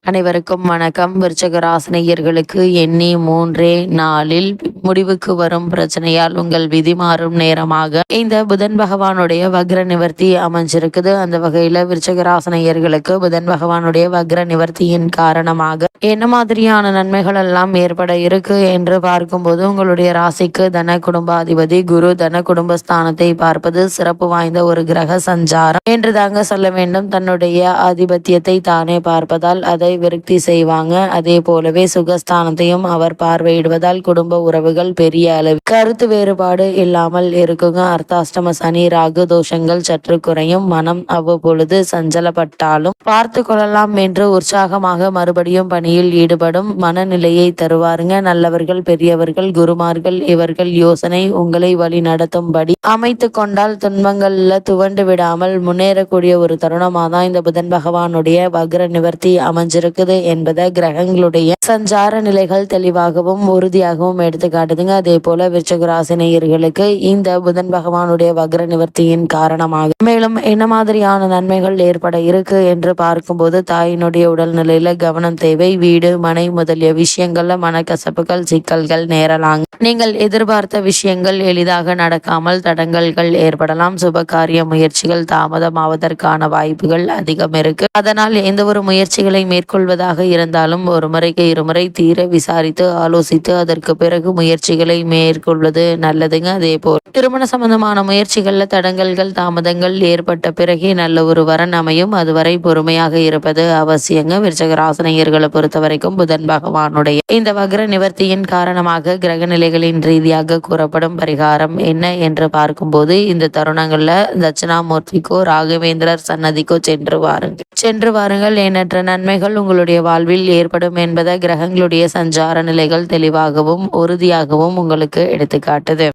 அனைவருக்கும் வணக்கம். விருச்சகராசினியர்களுக்கு எண்ணி மூன்றே நாளில் முடிவுக்கு வரும் பிரச்சனையால் உங்கள் விதி மாறும் நேரமாக இந்த புதன் பகவானுடைய வக்ர நிவர்த்தி அமைஞ்சிருக்குது. அந்த வகையில விருச்சகராசனையர்களுக்கு புதன் பகவானுடைய வக்ர நிவர்த்தியின் காரணமாக என்ன மாதிரியான நன்மைகள் எல்லாம் ஏற்பட இருக்கு என்று பார்க்கும்போது உங்களுடைய ராசிக்கு தன குடும்பாதிபதி குரு தன குடும்பஸ்தானத்தை பார்ப்பது சிறப்பு வாய்ந்த ஒரு கிரக சஞ்சாரம் என்று தாங்க சொல்ல வேண்டும். தன்னுடைய ஆதிபத்தியத்தை தானே பார்ப்பதால் அதை விருத்தி செய்வாங்க. அதே போலவே சுகஸ்தானத்தையும் அவர் பார்வையிடுவதால் குடும்ப உறவு உறவுகள் பெரிய அளவு. கருத்து வேறுபாடு இல்லாமல் இருக்குங்க. அர்த்தாஷ்டம சனி ராகு தோஷங்கள் சற்று குறையும். மனம் அவ்வப்பொழுது சஞ்சலப்பட்டாலும் பார்த்து கொள்ளலாம் என்று உற்சாகமாக மறுபடியும் பணியில் ஈடுபடும் மனநிலையை தருவாருங்க. நல்லவர்கள் பெரியவர்கள் குருமார்கள் இவர்கள் யோசனை உங்களை வழி நடத்தும்படி அமைத்து கொண்டால் துன்பங்கள்ல துவண்டு விடாமல் முன்னேறக்கூடிய ஒரு தருணமாக தான் இந்த புதன் பகவானுடைய வக்ர நிவர்த்தி அமைஞ்சிருக்குது என்பதை கிரகங்களுடைய சஞ்சார நிலைகள் தெளிவாகவும் உறுதியாகவும் எடுத்துக்காட்டு காட்டுதுங்க அதே போல விருச்சகராசினியர்களுக்கு இந்த புதன் பகவானுடைய வக்ர நிவர்த்தியின் காரணமாக மேலும் என்ன மாதிரியான நன்மைகள் ஏற்பட இருக்கு என்று பார்க்கும்போது தாயினுடைய உடல்நிலையில கவனம் தேவை. வீடு மனை முதலிய விஷயங்கள்ல மனக்கசப்புகள் சிக்கல்கள் நேரலாங்க நீங்கள் எதிர்பார்த்த விஷயங்கள் எளிதாக நடக்காமல் தடங்கல்கள் ஏற்படலாம். சுப காரிய முயற்சிகள் தாமதமாவதற்கான வாய்ப்புகள் அதிகம் இருக்கு. அதனால் எந்த ஒரு முயற்சிகளை மேற்கொள்வதாக இருந்தாலும் ஒரு முறைக்கு இருமுறை தீர விசாரித்து ஆலோசித்து அதற்கு பிறகு முயற்சிகளை மேற்கொள்வது நல்லதுங்க. அதே போல் திருமண சம்பந்தமான முயற்சிகளில் தடங்கல்கள் தாமதங்கள் ஏற்பட்ட பிறகே நல்ல ஒரு வரன் அமையும். அதுவரை பொறுமையாக இருப்பது அவசியங்க. விருச்சக ராசனையர்களை பொறுத்த வரைக்கும் புதன் பகவானுடைய இந்த வக்ர நிவர்த்தியின் காரணமாக கிரக நிலைகளின் ரீதியாக கூறப்படும் பரிகாரம் என்ன என்று பார்க்கும்போது இந்த தருணங்கள்ல தட்சிணாமூர்த்திக்கோ ராகவேந்திரர் சன்னதிக்கோ சென்று வாருங்கள். சென்று வாருங்கள். எண்ணற்ற நன்மைகள் உங்களுடைய வாழ்வில் ஏற்படும் என்பதை கிரகங்களுடைய சஞ்சார நிலைகள் தெளிவாகவும் உறுதியாக உறுதியாகவும் உங்களுக்கு எடுத்துக்காட்டுது.